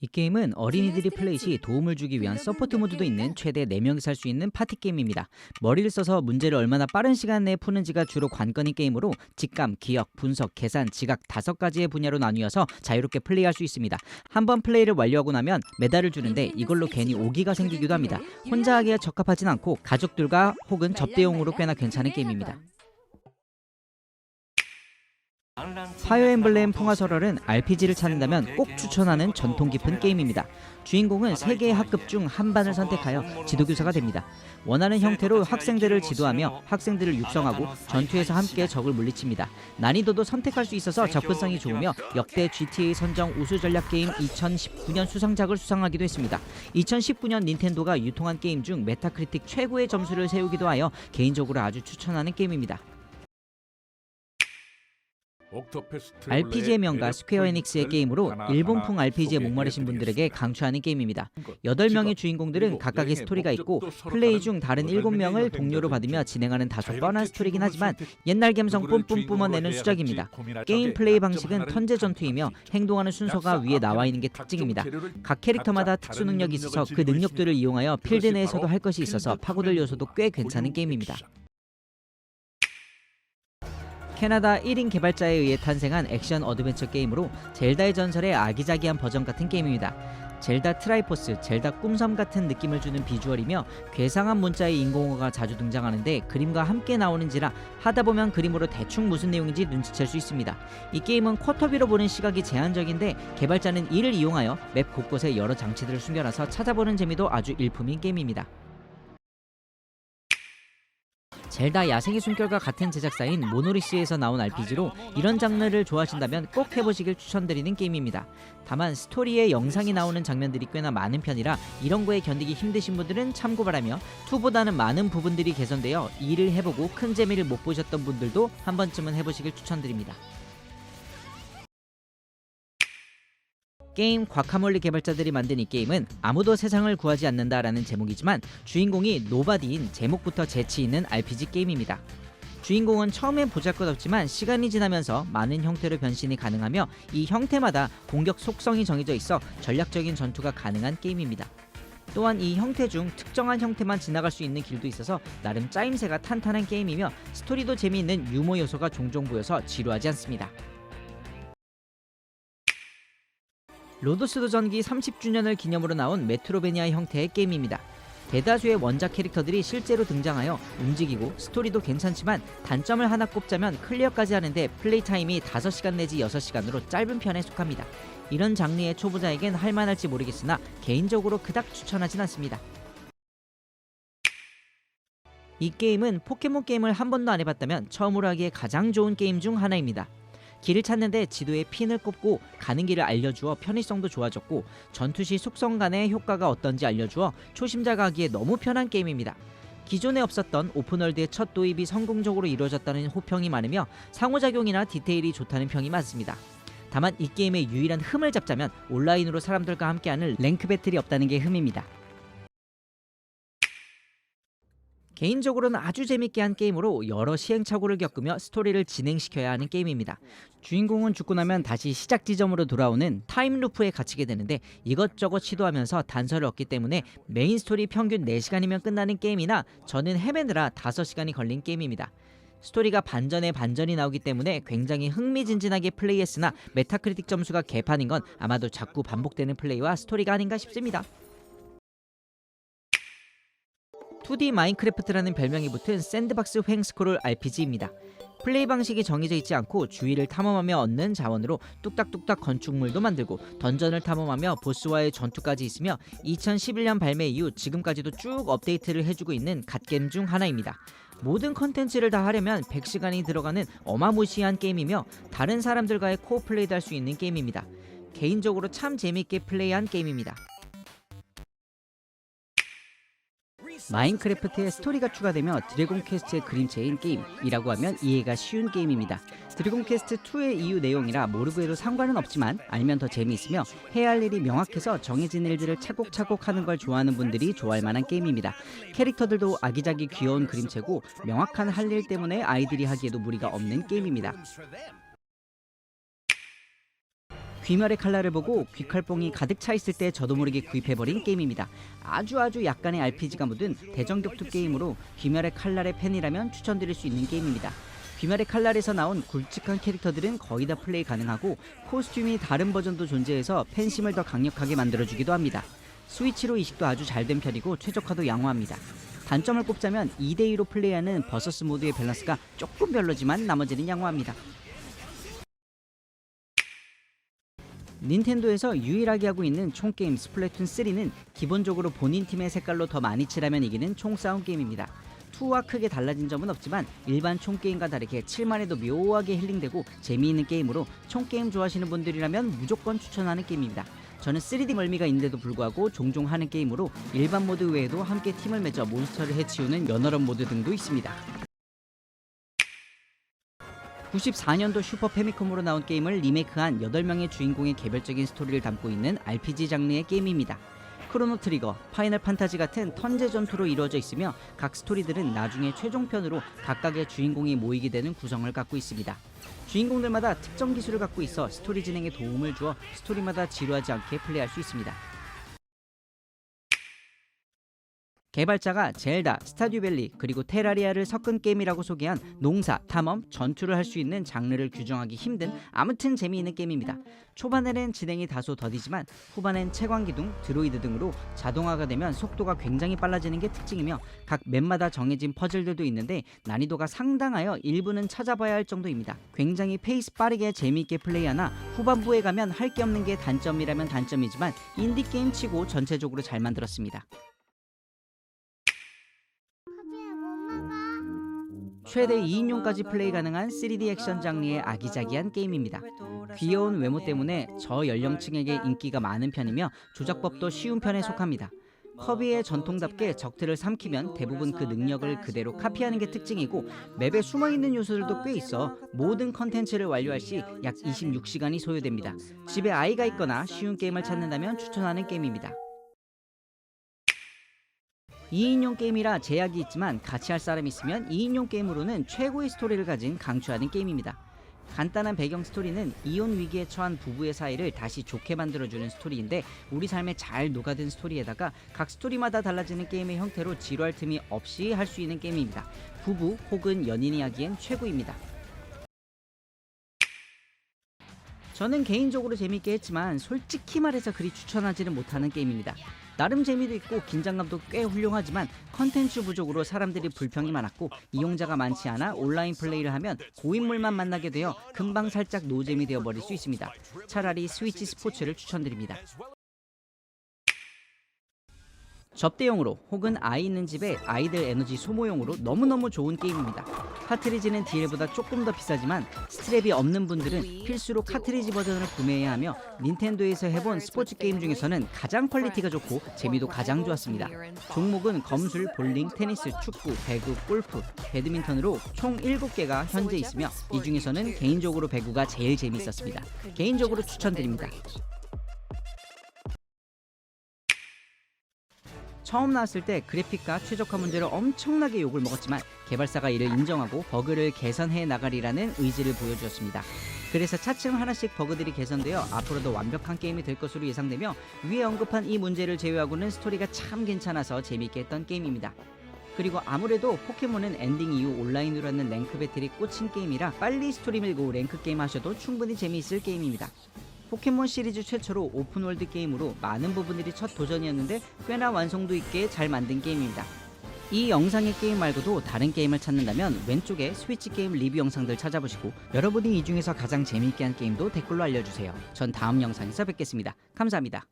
이 게임은 어린이들이 플레이 시 도움을 주기 위한 서포트 모드도 있는 최대 4명이 살수 있는 파티 게임입니다. 머리를 써서 문제를 얼마나 빠른 시간 내에 푸는지가 주로 관건인 게임으로 직감, 기억, 분석, 계산, 지각 다섯 가지의 분야로 나뉘어서 자유롭게 플레이할 수 있습니다. 한번 플레이를 완료하고 나면 메달을 주는데 이걸로 괜히 오기가 생기기도 합니다. 혼자 하기에 적합하진 않고 가족들과 혹은 접대용으로 꽤나 괜찮은 게임입니다. 파이어 엠블렘 풍화설월은 RPG를 찾는다면 꼭 추천하는 전통 깊은 게임입니다. 주인공은 세 개의 학급 중 한 반을 선택하여 지도교사가 됩니다. 원하는 형태로 학생들을 지도하며 학생들을 육성하고 전투에서 함께 적을 물리칩니다. 난이도도 선택할 수 있어서 접근성이 좋으며 역대 GTA 선정 우수 전략 게임 2019년 수상작을 수상하기도 했습니다. 2019년 닌텐도가 유통한 게임 중 메타크리틱 최고의 점수를 세우기도 하여 개인적으로 아주 추천하는 게임입니다. RPG의 명가 스퀘어 에닉스의 게임으로 일본풍 RPG에 목마르신 분들에게 강추하는 게임입니다. 8명의 주인공들은 각각의 스토리가 있고 플레이 중 다른 7명을 동료로 받으며 진행하는 다소 뻔한 스토리긴 하지만 옛날 감성 뿜뿜 뿜어내는 수작입니다. 게임 플레이 방식은 턴제 전투이며 행동하는 순서가 위에 나와 있는 게 특징입니다. 각 캐릭터마다 특수 능력이 있어서 그 능력들을 이용하여 필드 내에서도 할 것이 있어서 파고들 요소도 꽤 괜찮은 게임입니다. 캐나다 1인 개발자에 의해 탄생한 액션 어드벤처 게임으로 젤다의 전설의 아기자기한 버전 같은 게임입니다. 젤다 트라이포스, 젤다 꿈섬 같은 느낌을 주는 비주얼이며 괴상한 문자의 인공어가 자주 등장하는데 그림과 함께 나오는지라 하다 보면 그림으로 대충 무슨 내용인지 눈치챌 수 있습니다. 이 게임은 쿼터비로 보는 시각이 제한적인데 개발자는 이를 이용하여 맵 곳곳에 여러 장치들을 숨겨놔서 찾아보는 재미도 아주 일품인 게임입니다. 젤다 야생의 숨결과 같은 제작사인 모노리스에서 나온 RPG로 이런 장르를 좋아하신다면 꼭 해보시길 추천드리는 게임입니다. 다만 스토리에 영상이 나오는 장면들이 꽤나 많은 편이라 이런 거에 견디기 힘드신 분들은 참고 바라며 2보다는 많은 부분들이 개선되어 일을 해보고 큰 재미를 못 보셨던 분들도 한 번쯤은 해보시길 추천드립니다. 게임 과카몰리 개발자들이 만든 이 게임은 아무도 세상을 구하지 않는다라는 제목이지만 주인공이 노바디인 제목부터 재치 있는 RPG 게임입니다. 주인공은 처음엔 보잘것없지만 시간이 지나면서 많은 형태로 변신이 가능하며 이 형태마다 공격 속성이 정해져 있어 전략적인 전투가 가능한 게임입니다. 또한 이 형태 중 특정한 형태만 지나갈 수 있는 길도 있어서 나름 짜임새가 탄탄한 게임이며 스토리도 재미있는 유머 요소가 종종 보여서 지루하지 않습니다. 로도스 도 전기 30주년을 기념으로 나온 메트로베니아 형태의 게임입니다. 대다수의 원작 캐릭터들이 실제로 등장하여 움직이고 스토리도 괜찮지만 단점을 하나 꼽자면 클리어까지 하는데 플레이 타임이 5시간 내지 6시간으로 짧은 편에 속합니다. 이런 장르의 초보자에겐 할만할지 모르겠으나 개인적으로 그닥 추천하진 않습니다. 이 게임은 포켓몬 게임을 한 번도 안 해봤다면 처음으로 하기에 가장 좋은 게임 중 하나입니다. 길을 찾는데 지도에 핀을 꼽고 가는 길을 알려주어 편의성도 좋아졌고 전투 시 속성 간의 효과가 어떤지 알려주어 초심자가 하기에 너무 편한 게임입니다. 기존에 없었던 오픈월드의 첫 도입이 성공적으로 이루어졌다는 호평이 많으며 상호작용이나 디테일이 좋다는 평이 많습니다. 다만 이 게임의 유일한 흠을 잡자면 온라인으로 사람들과 함께하는 랭크 배틀이 없다는 게 흠입니다. 개인적으로는 아주 재밌게 한 게임으로 여러 시행착오를 겪으며 스토리를 진행시켜야 하는 게임입니다. 주인공은 죽고 나면 다시 시작 지점으로 돌아오는 타임루프에 갇히게 되는데 이것저것 시도하면서 단서를 얻기 때문에 메인 스토리 평균 4시간이면 끝나는 게임이나 저는 헤매느라 5시간이 걸린 게임입니다. 스토리가 반전에 반전이 나오기 때문에 굉장히 흥미진진하게 플레이했으나 메타크리틱 점수가 개판인 건 아마도 자꾸 반복되는 플레이와 스토리가 아닌가 싶습니다. 2D 마인크래프트라는 별명이 붙은 샌드박스 횡 스크롤 RPG입니다. 플레이 방식이 정해져 있지 않고 주위를 탐험하며 얻는 자원으로 뚝딱뚝딱 건축물도 만들고 던전을 탐험하며 보스와의 전투까지 있으며 2011년 발매 이후 지금까지도 쭉 업데이트를 해주고 있는 갓겜 중 하나입니다. 모든 컨텐츠를 다 하려면 100시간이 들어가는 어마무시한 게임이며 다른 사람들과의 코어 플레이도 할 수 있는 게임입니다. 개인적으로 참 재밌게 플레이한 게임입니다. 마인크래프트에 스토리가 추가되며 드래곤 퀘스트의 그림체인 게임이라고 하면 이해가 쉬운 게임입니다. 드래곤 퀘스트 2의 이유 내용이라 모르고 해도 상관은 없지만 알면 더 재미있으며 해야 할 일이 명확해서 정해진 일들을 차곡차곡 하는 걸 좋아하는 분들이 좋아할 만한 게임입니다. 캐릭터들도 아기자기 귀여운 그림체고 명확한 할 일 때문에 아이들이 하기에도 무리가 없는 게임입니다. 귀멸의 칼날을 보고 귀칼뽕이 가득 차 있을 때 저도 모르게 구입해버린 게임입니다. 아주 아주 약간의 RPG가 묻은 대전격투 게임으로 귀멸의 칼날의 팬이라면 추천드릴 수 있는 게임입니다. 귀멸의 칼날에서 나온 굵직한 캐릭터들은 거의 다 플레이 가능하고 코스튬이 다른 버전도 존재해서 팬심을 더 강력하게 만들어주기도 합니다. 스위치로 이식도 아주 잘 된 편이고 최적화도 양호합니다. 단점을 꼽자면 2대2로 플레이하는 버서스 모드의 밸런스가 조금 별로지만 나머지는 양호합니다. 닌텐도에서 유일하게 하고 있는 총게임 스플래툰 3는 기본적으로 본인 팀의 색깔로 더 많이 칠하면 이기는 총싸움 게임입니다. 2와 크게 달라진 점은 없지만 일반 총게임과 다르게 칠만 해도 묘하게 힐링되고 재미있는 게임으로 총게임 좋아하시는 분들이라면 무조건 추천하는 게임입니다. 저는 3D 멀미가 있는데도 불구하고 종종 하는 게임으로 일반 모드 외에도 함께 팀을 맺어 몬스터를 해치우는 연어런 모드 등도 있습니다. 94년도 슈퍼 패미컴으로 나온 게임을 리메이크한 8명의 주인공의 개별적인 스토리를 담고 있는 RPG 장르의 게임입니다. 크로노 트리거, 파이널 판타지 같은 턴제 전투로 이루어져 있으며 각 스토리들은 나중에 최종편으로 각각의 주인공이 모이게 되는 구성을 갖고 있습니다. 주인공들마다 특정 기술을 갖고 있어 스토리 진행에 도움을 주어 스토리마다 지루하지 않게 플레이할 수 있습니다. 개발자가 젤다, 스타듀밸리 그리고 테라리아를 섞은 게임이라고 소개한 농사, 탐험, 전투를 할 수 있는 장르를 규정하기 힘든 아무튼 재미있는 게임입니다. 초반에는 진행이 다소 더디지만 후반엔 채광 기둥, 드로이드 등으로 자동화가 되면 속도가 굉장히 빨라지는 게 특징이며 각 맵마다 정해진 퍼즐들도 있는데 난이도가 상당하여 일부는 찾아봐야 할 정도입니다. 굉장히 페이스 빠르게 재미있게 플레이하나 후반부에 가면 할 게 없는 게 단점이라면 단점이지만 인디 게임 치고 전체적으로 잘 만들었습니다. 최대 2인용까지 플레이 가능한 3D 액션 장르의 아기자기한 게임입니다. 귀여운 외모 때문에 저 연령층에게 인기가 많은 편이며 조작법도 쉬운 편에 속합니다. 커비의 전통답게 적들을 삼키면 대부분 그 능력을 그대로 카피하는 게 특징이고 맵에 숨어있는 요소들도 꽤 있어 모든 컨텐츠를 완료할 시 약 26시간이 소요됩니다. 집에 아이가 있거나 쉬운 게임을 찾는다면 추천하는 게임입니다. 2인용 게임이라 제약이 있지만 같이 할 사람이 있으면 2인용 게임으로는 최고의 스토리를 가진 강추하는 게임입니다. 간단한 배경 스토리는 이혼 위기에 처한 부부의 사이를 다시 좋게 만들어주는 스토리인데 우리 삶에 잘 녹아든 스토리에다가 각 스토리마다 달라지는 게임의 형태로 지루할 틈이 없이 할 수 있는 게임입니다. 부부 혹은 연인이 하기엔 최고입니다. 저는 개인적으로 재밌게 했지만 솔직히 말해서 그리 추천하지는 못하는 게임입니다. 나름 재미도 있고 긴장감도 꽤 훌륭하지만 컨텐츠 부족으로 사람들이 불평이 많았고 이용자가 많지 않아 온라인 플레이를 하면 고인물만 만나게 되어 금방 살짝 노잼이 되어버릴 수 있습니다. 차라리 스위치 스포츠를 추천드립니다. 접대용으로 혹은 아이 있는 집에 아이들 에너지 소모용으로 너무너무 좋은 게임입니다. 카트리지는 DL보다 조금 더 비싸지만 스트랩이 없는 분들은 필수로 카트리지 버전을 구매해야 하며 닌텐도에서 해본 스포츠 게임 중에서는 가장 퀄리티가 좋고 재미도 가장 좋았습니다. 종목은 검술, 볼링, 테니스, 축구, 배구, 골프, 배드민턴으로 총 7개가 현재 있으며 이 중에서는 개인적으로 배구가 제일 재밌었습니다. 개인적으로 추천드립니다. 처음 나왔을 때 그래픽과 최적화 문제로 엄청나게 욕을 먹었지만 개발사가 이를 인정하고 버그를 개선해 나가리라는 의지를 보여주었습니다. 그래서 차츰 하나씩 버그들이 개선되어 앞으로도 완벽한 게임이 될 것으로 예상되며 위에 언급한 이 문제를 제외하고는 스토리가 참 괜찮아서 재미있게 했던 게임입니다. 그리고 아무래도 포켓몬은 엔딩 이후 온라인으로 하는 랭크 배틀이 꽂힌 게임이라 빨리 스토리 밀고 랭크 게임 하셔도 충분히 재미있을 게임입니다. 포켓몬 시리즈 최초로 오픈월드 게임으로 많은 부분들이 첫 도전이었는데 꽤나 완성도 있게 잘 만든 게임입니다. 이 영상의 게임 말고도 다른 게임을 찾는다면 왼쪽에 스위치 게임 리뷰 영상들 찾아보시고 여러분이 이 중에서 가장 재미있게 한 게임도 댓글로 알려주세요. 전 다음 영상에서 뵙겠습니다. 감사합니다.